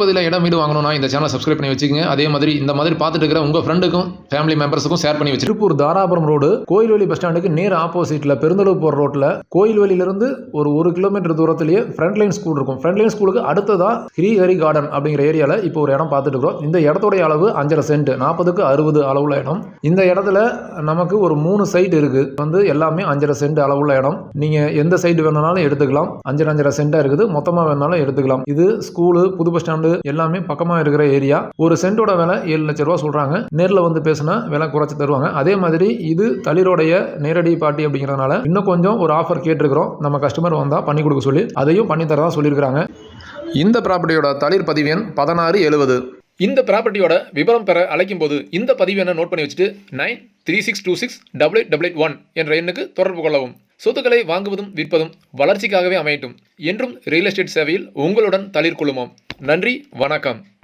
பகுதியில் இடம் வீடு வாங்கணும்னா இந்த சேனலை சப்ஸ்கிரைப் பண்ணி வச்சுக்கோங்க. அதே மாதிரி இந்த மாதிரி பார்த்துட்டு இருக்கிற உங்கள் ஃப்ரெண்டுக்கும் ஃபேமிலி மெம்பர்ஸுக்கும் ஷேர் பண்ணி வச்சு திருப்பூர் தாராபுரம் ரோடு கோயில்வெளி பஸ் ஸ்டாண்டுக்கு நேர் ஆப்போசிட்டில் பெருந்தளவு போகிற ரோட்டில் கோயில்வெளியிலிருந்து ஒரு ஒரு கிலோமீட்டர் தூரத்திலேயே ஃப்ரண்ட் லைன் ஸ்கூல் இருக்கும். ஃப்ரண்ட் லைன் ஸ்கூலுக்கு அடுத்ததா ஸ்ரீஹரி கார்டன் அப்படிங்கிற ஏரியாவில் இப்போ ஒரு இடம் பார்த்துட்டு இருக்கிறோம். இந்த இடத்துடைய அளவு அஞ்சரை சென்ட் நாற்பதுக்கு அறுபது அளவுள்ள இடம். இந்த இடத்துல நமக்கு ஒரு மூணு சைட் இருக்கு. வந்து எல்லாமே அஞ்சரை சென்ட் அளவுள்ள இடம். நீங்கள் எந்த சைடு வேணாலும் எடுத்துக்கலாம். அஞ்சரை அஞ்சரை சென்ட்டாக இருக்குது. மொத்தமாக வேணாலும் எடுத்துக்கலாம். இது ஸ்கூலு புது பஸ் ஸ்டாண்டு எல்லாமே பக்கமாக இருக்கிற ஏரியா ஒரு சென்டோட விலை ஏழு லட்ச ரூபா சொல்கிறாங்க நேரில் வந்து பேசினா விலை குறைச்சி தருவாங்க. அதே மாதிரி இது தளிரோடைய நேரடி பார்ட்டி அப்படிங்கிறதுனால இன்னும் கொஞ்சம் ஒரு ஆஃபர் கேட்டிருக்கிறோம். நம்ம கஸ்டமர் வந்தால் பண்ணி கொடுக்க சொல்லி அதையும் பண்ணி தரதான் சொல்லியிருக்கிறாங்க. இந்த ப்ராப்பர்ட்டியோட தளிர் பதிவு எண் பதினாறு எழுபது இந்த ப்ராப்பர்ட்டியோட விவரம் பெற அழைக்கும் போது இந்த பதிவு எண்ணை நோட் பண்ணி வச்சுட்டு nine three six two six double eight double eight one என்ற எண்ணுக்கு தொடர்பு கொள்ளவும். சொத்துக்களை வாங்குவதும் விற்பதும் வளர்ச்சிக்காகவே அமையட்டும். என்றும் ரியல் எஸ்டேட் சேவையில் உங்களுடன் தளிர் குழுமம் நன்றி வணக்கம்.